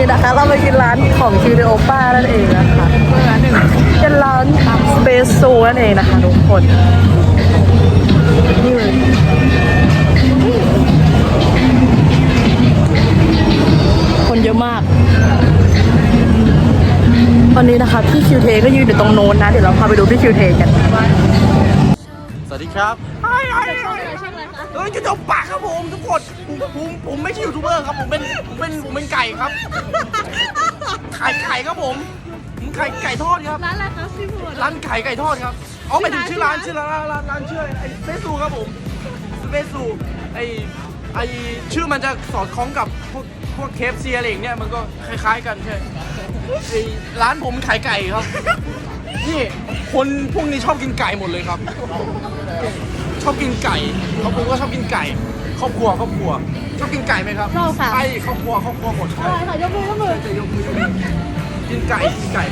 นี้นะคะ เรามากินร้านของคิวเดโอป้านั่นเองนะคะเป็นร้านสเปซซูนั่นเองนะคะทุกคนนี่เลยคนเยอะมาก ตอนนี้นะคะ พี่คิวเทก็ยืนอยู่ตรงโน้นนะ เดี๋ยวเราพาไปดูพี่คิวเทกันวัส ดีครับไอ้ไอ้ไอ้เอ้ยจะจบปากครับผมทุกคนผมผมผมไม่ใช่ยูทูบเบอร์ครับผมเป็นผมเป็นผมเป็นไก่ครับไข่ไข่ครับผมผมไข่ไก่ทอดครับร้านอะไรคะซีฟู้ดร้านไข่ไก่ทอดครับอ๋อหมายถึงชื่อร้านชื่อร้านร้านร้านชื่อไอ้เฟซูครับผมเฟซูไอ้ไอ้ชื่อมันจะสอดคล้องกับพวกพวกเคฟซีอะไรอย่างเงี้ยมันก็คล้ายๆกันใช่ไอ้ร้านผมขายไก่ครับ นี่คนพวกนี้ชอบกินไก่หมดเลยครับ ชอบกินไก่ครอบครัวก็ชอบกินไก่ ครอบครัวครอบครัว ชอบกินไก่ไหมครับชอบค่ะ ใช่ครอบครัวครอบครัวหมดอร่อยค่ะยกมือยกมือจะยกมือยกมือกินไก่กินไก่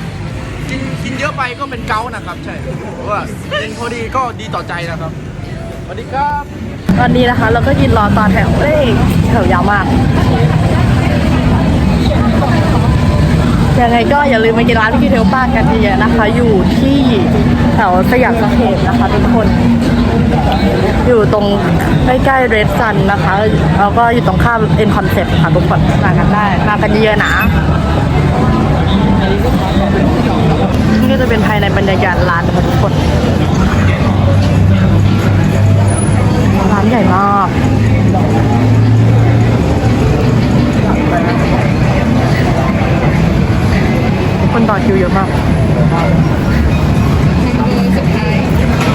กินกินเยอะไปก็เป็นเกาต์นะครับ ใช่เพราะว่ากินพอดีก็ดีต่อใจนะครับสวัสดีครับ ตอนนี้นะคะ เราก็ยืนรอต่อแถวเอ้ยแถวยาวมาก ยังไงก็อย่าลืมมากินร้านพี่เทลป้ากันเยอะๆนะคะ อยู่ที่แถวสยามสเคปนะคะทุกคน อยู่ตรงใกล้ๆเรดซันนะคะแล้วก็อยู่ตรงข้ามเอ็นคอนเซ็ปต์ค่ะทุกคนมากันได้มากันเยอะๆนะนี่ก็จะเป็นภายในบรรยากาศร้านนะคะทุกคนร้านใหญ่มาก คนต่อคิวเยอะมาก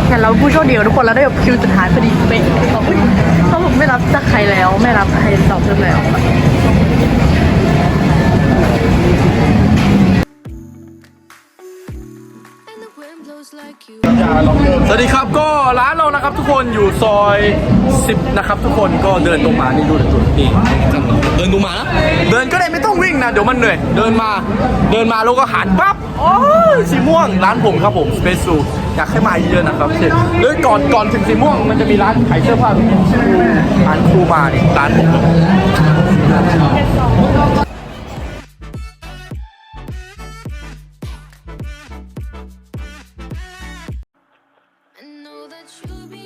แต่เราผู้โชคดีกับทุกคนแล้วได้แบบคิวสุดท้ายพอดีเป๊ะเขาบอกไม่รับจากใครแล้ว ไม่รับใครตอบเพิ่มแล้ว สวัสดีครับก็ร้านเรานะครับทุกคนอยู่ซอย 10 นะครับ ทุกคนก็เดินตรงมานี่ดูดูนี่เดินตรงมานะเดินก็ได้ไม่ต้องวิ่งนะ เดี๋ยวมันเหนื่อย เดินมาเดินมาแล้วก็หันปั๊บโอ้ยสีม่วงร้านผมครับผมสเปซซูอยากให้มาเยอะนะครับเช่นแล้วก่อนก่อนถึงสีม่วงมันจะมีร้านขายเสื้อผ้าตรงนี้ชื่อร้านครูมานี่ร้านผม you be